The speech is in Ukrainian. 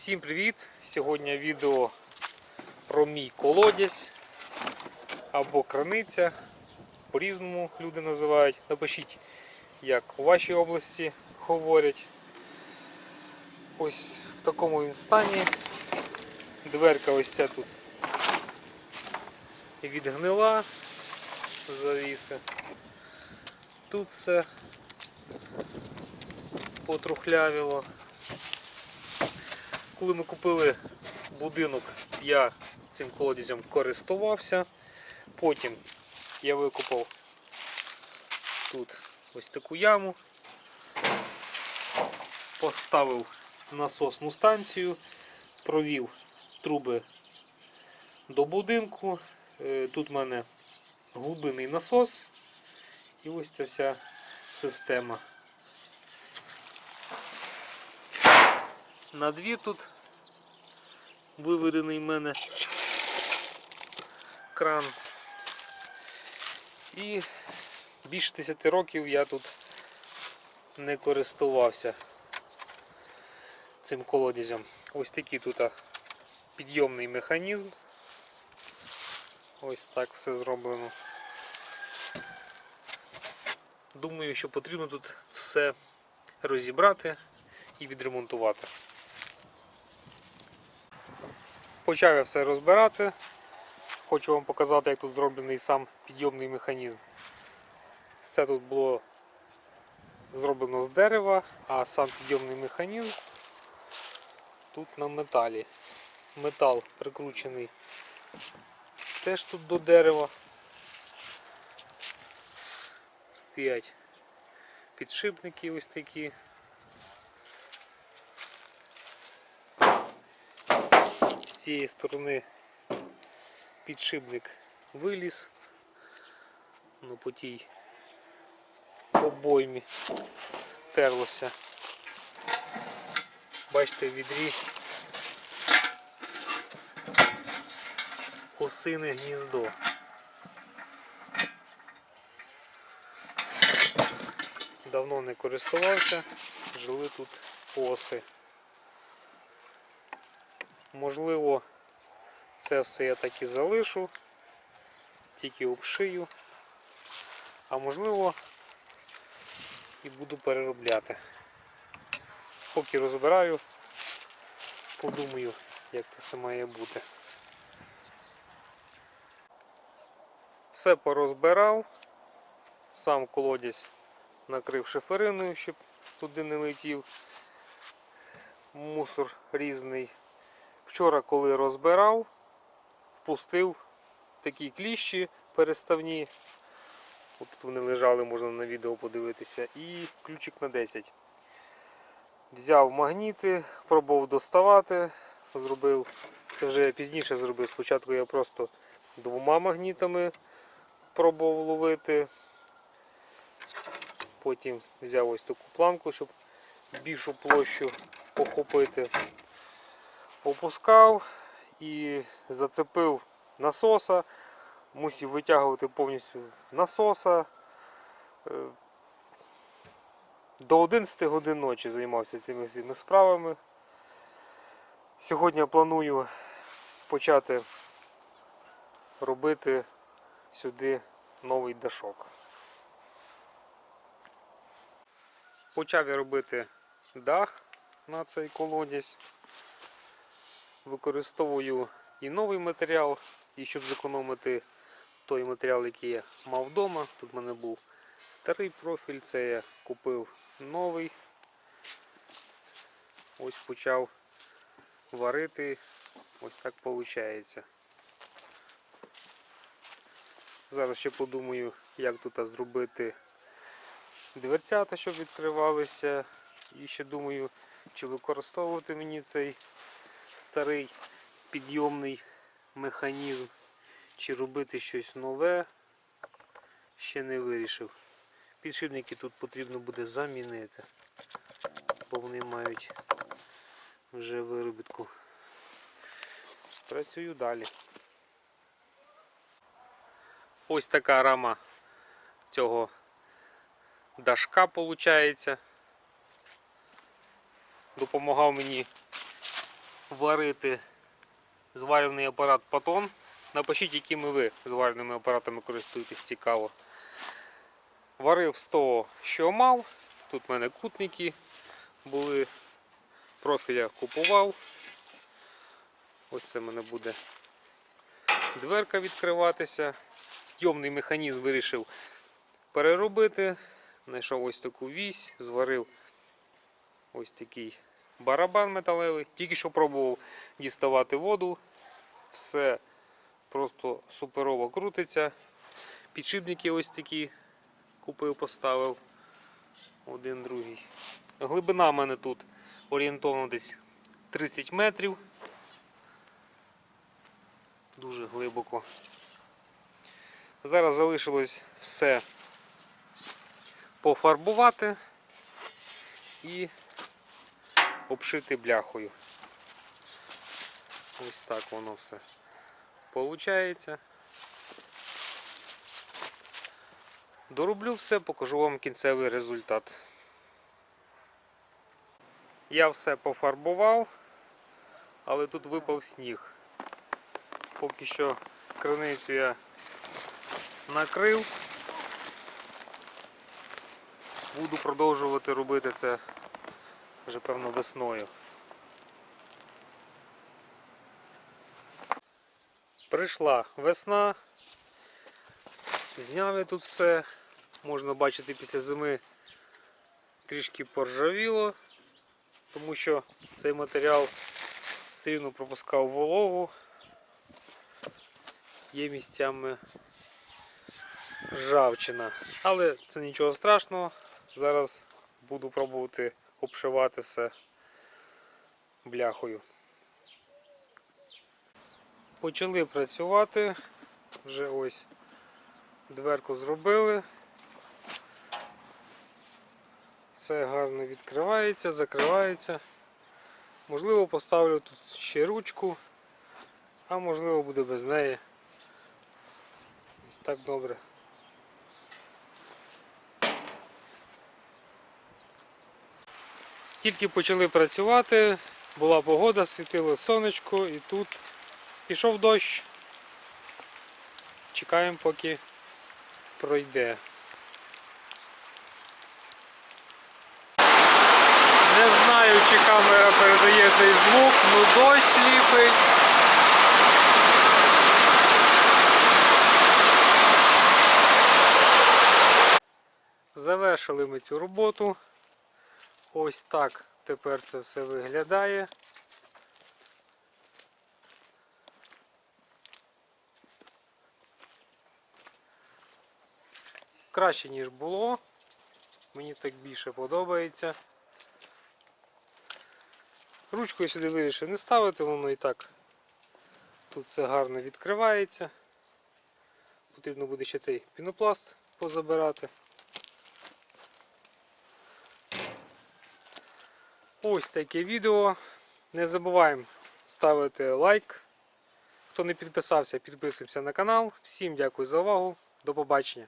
Всім привіт! Сьогодні відео про мій колодязь або краниця. По-різному люди називають. Напишіть, як у вашій області говорять. Ось в такому він стані. Дверка ось ця тут відгнила завіси. Тут все потрухлявіло. Коли ми купили будинок, я цим колодязем користувався. Потім я викопав тут ось таку яму, поставив насосну станцію, провів труби до будинку. Е, Тут в мене глибинний насос і ось ця вся система. На двір тут виведений в мене кран. І більше 10 років я тут не користувався цим колодязем. Ось такий тут підйомний механізм. Ось так все зроблено. Думаю, що потрібно тут все розібрати і відремонтувати. Почав я все розбирати. Хочу вам показати, як тут зроблений сам підйомний механізм. Все тут було зроблено з дерева, а сам підйомний механізм тут на металі. Метал прикручений теж тут до дерева. Стоять підшипники ось такі. Цієї сторони підшипник виліз, ну по тій обоймі терлося. Бачите, відрі осине гніздо. Давно не користувався, жили тут оси. Можливо, це все я так і залишу, тільки обшию, а можливо і буду переробляти. Поки розбираю, подумаю, як це все має бути. Все порозбирав, сам колодязь накрив шифериною, щоб туди не летів мусор різний. Вчора, коли розбирав, впустив такі кліщі переставні. От вони лежали, можна на відео подивитися. І ключик на 10. Взяв магніти, пробував доставати, зробив, це вже я пізніше зробив. Спочатку я просто двома магнітами пробував ловити. Потім взяв ось таку планку, щоб більшу площу охопити. Опускав і зацепив насоса, мусив витягувати повністю насоса. Е, До 11 годин ночі займався цими всіми справами. Сьогодні планую почати робити сюди новий дашок. Почав я робити дах на цей колодязь. Використовую і новий матеріал, і щоб зекономити той матеріал, який я мав вдома. Тут в мене був старий профіль, це я купив новий. Ось почав варити. Ось так виходить. Зараз ще подумаю, як тут зробити дверцята, щоб відкривалися. І ще думаю, чи використовувати мені цей старий підйомний механізм, чи робити щось нове. Ще не вирішив. Підшипники тут потрібно буде замінити, бо вони мають вже виробітку. Працюю далі. Ось така рама цього дашка виходить. Допомагав мені варити зварювальний апарат Патон. Напишіть, якими ви зварювальними апаратами користуєтесь, цікаво. Варив з того, що мав. Тут в мене кутники були. Профіля купував. Ось це в мене буде дверка відкриватися. Йомний механізм вирішив переробити. Знайшов ось таку вісь, зварив ось такий барабан металевий. Тільки що пробував діставати воду. Все просто суперово крутиться. Підшипники ось такі купив, поставив. Один другий. Глибина в мене тут орієнтовно десь 30 метрів. Дуже глибоко. Зараз залишилось все пофарбувати і обшити бляхою. Ось так воно все получається. Дороблю все, покажу вам кінцевий результат. Я все пофарбував, але тут випав сніг. Поки що криницю я накрив. Буду продовжувати робити це вже певно весною. Прийшла весна. Зняв я тут все. Можна бачити після зими трішки поржавіло, тому що цей матеріал все рівно пропускав вологу. Є місцями ржавчина. Але це нічого страшного. Зараз буду пробувати обшивати все бляхою. Почали працювати. Вже ось дверку зробили. Все гарно відкривається, закривається. Можливо, поставлю тут ще ручку, а можливо буде без неї. Ось так добре. Тільки почали працювати, була погода, світило сонечко і тут пішов дощ. Чекаємо, поки пройде. Не знаю, чи камера передає цей звук, ну дощ ліпить. Завершили ми цю роботу. Ось так тепер це все виглядає. Краще, ніж було. Мені так більше подобається. Ручку я сюди вирішив не ставити, воно і так тут все гарно відкривається. Потрібно буде ще той пінопласт позабирати. Ось таке відео. Не забуваємо ставити лайк. Хто не підписався, підписуємося на канал. Всім дякую за увагу. До побачення.